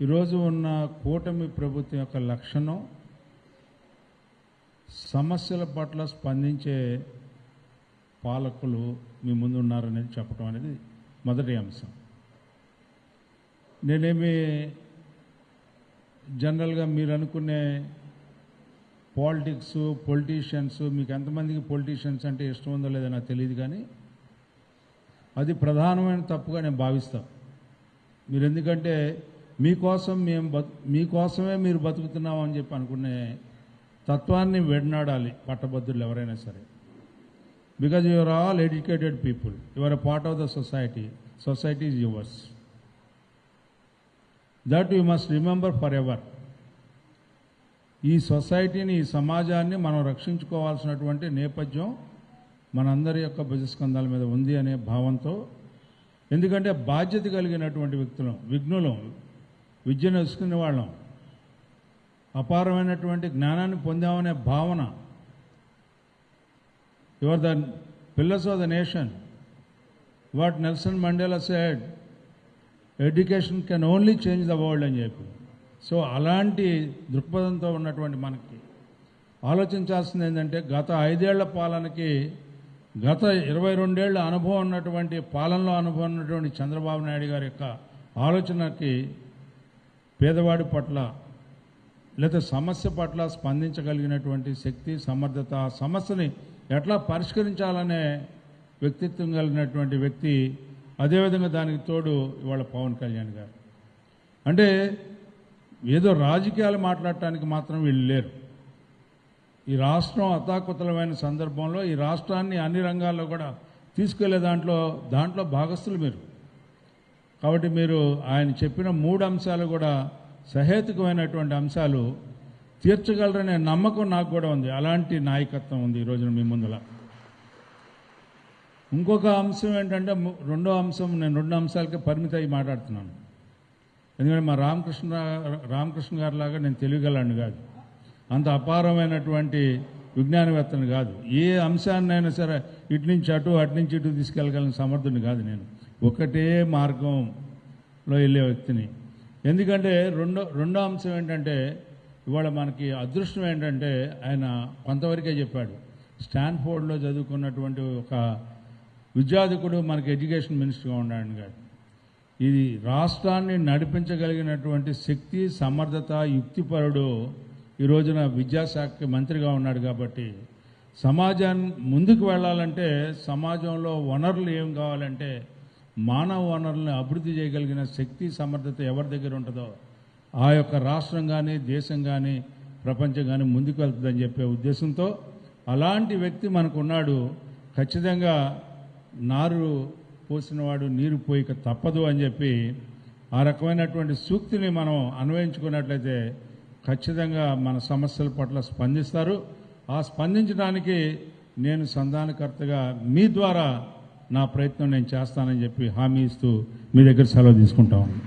ఈరోజు ఉన్న కూటమి ప్రభుత్వం యొక్క లక్షణం సమస్యల పట్ల స్పందించే పాలకులు మీ ముందు ఉన్నారనేది చెప్పడం అనేది మొదటి అంశం. నేనేమి జనరల్గా మీరు అనుకునే పాలిటిక్స్ పొలిటీషియన్స్ మీకు ఎంతమందికి పొలిటీషియన్స్ అంటే ఇష్టం ఉందో లేదో నాకు తెలియదు కానీ అది ప్రధానమైన తప్పుగా నేను భావిస్తాను మీరు ఎందుకంటే మీకోసం మేము బతు మీకోసమే మీరు బతుకుతున్నాం అని చెప్పి అనుకునే తత్వాన్ని వెడనాడాలి పట్టభద్రులు ఎవరైనా సరే. Because your all educated people your a part of the society society is yours that you must remember for ever ఈ సొసైటీని ఈ సమాజాన్ని మనం రక్షించుకోవాల్సినటువంటి నేపథ్యం మనందరి యొక్క భుజస్కంధాల మీద ఉంది అనే భావంతో ఎందుకంటే బాధ్యత కలిగినటువంటి వ్యక్తులం విఘ్నులం విద్యను నేర్చుకునే వాళ్ళం. అపారమైనటువంటి జ్ఞానాన్ని పొందామనే భావన. Your the pillars of the nation what Nelson Mandela said education can only change the world అని చెప్పి. సో అలాంటి దృక్పథంతో ఉన్నటువంటి మనకి ఆలోచించాల్సింది ఏంటంటే గత ఐదేళ్ళ పాలనకి గత ఇరవై రెండేళ్ళ అనుభవం ఉన్నటువంటి పాలనలో అనుభవం ఉన్నటువంటి చంద్రబాబు నాయుడు గారి యొక్క ఆలోచనకి పేదవాడి పట్ల లేదా సమస్య పట్ల స్పందించగలిగినటువంటి శక్తి సమర్థత ఆ సమస్యని ఎట్లా పరిష్కరించాలనే వ్యక్తిత్వం కలిగినటువంటి వ్యక్తి అదేవిధంగా దానికి తోడు ఇవాళ పవన్ కళ్యాణ్ గారు. అంటే ఏదో రాజకీయాలు మాట్లాడటానికి మాత్రం వీళ్ళు లేరు. ఈ రాష్ట్రం అతాకుతలమైన సందర్భంలో ఈ రాష్ట్రాన్ని అన్ని రంగాల్లో కూడా తీసుకెళ్ళే దాంట్లో దాంట్లో భాగస్తులు మీరు. కాబట్టి మీరు ఆయన చెప్పిన మూడు అంశాలు కూడా సహేతుకమైనటువంటి అంశాలు తీర్చగలరనే నమ్మకం నాకు కూడా ఉంది. అలాంటి నాయకత్వం ఉంది ఈ రోజున మీ ముందల. ఇంకొక అంశం ఏంటంటే రెండో అంశం నేను రెండు అంశాలకే పరిమిత అయ్యి మాట్లాడుతున్నాను. ఎందుకంటే మా రామకృష్ణ రామకృష్ణ గారి లాగా నేను తెలియగలను కాదు. అంత అపారమైనటువంటి విజ్ఞానవేత్తను కాదు. ఏ అంశాన్నైనా సరే ఇటు నుంచి అటు అటు నుంచి ఇటు తీసుకెళ్ళగలిగిన సమర్థుని కాదు నేను. ఒకటే మార్గంలో వెళ్ళే వ్యక్తిని. ఎందుకంటే రెండో రెండో అంశం ఏంటంటే ఇవాళ మనకి అదృష్టం ఏంటంటే ఆయన కొంతవరకే చెప్పాడు. స్టాన్ఫోర్డ్లో చదువుకున్నటువంటి ఒక విద్యార్థికుడు మనకి ఎడ్యుకేషన్ మినిస్టర్గా ఉన్నాడు కాదు ఇది రాష్ట్రాన్ని నడిపించగలిగినటువంటి శక్తి సమర్థత యుక్తిపరుడు ఈ రోజున విద్యాశాఖకి మంత్రిగా ఉన్నాడు కాబట్టి సమాజాన్ని ముందుకు వెళ్ళాలంటే సమాజంలో వనరులు ఏం కావాలంటే మానవ వనరులను అభివృద్ధి చేయగలిగిన శక్తి సమర్థత ఎవరి దగ్గర ఉంటుందో ఆ యొక్క రాష్ట్రం కానీ దేశం కానీ ప్రపంచం కానీ ముందుకు వెళ్తుందని చెప్పే ఉద్దేశంతో అలాంటి వ్యక్తి మనకు ఉన్నాడు ఖచ్చితంగా నారు పోసినవాడు నీరు పోయిక తప్పదు అని చెప్పి ఆ రకమైనటువంటి సూక్తిని మనం అన్వయించుకున్నట్లయితే ఖచ్చితంగా మన సమస్యల పట్ల స్పందిస్తారు. ఆ స్పందించడానికి నేను సంధానకర్తగా మీ ద్వారా నా ప్రయత్నం నేను చేస్తానని చెప్పి హామీ ఇస్తూ మీ దగ్గర సెలవు తీసుకుంటా ఉన్నాను.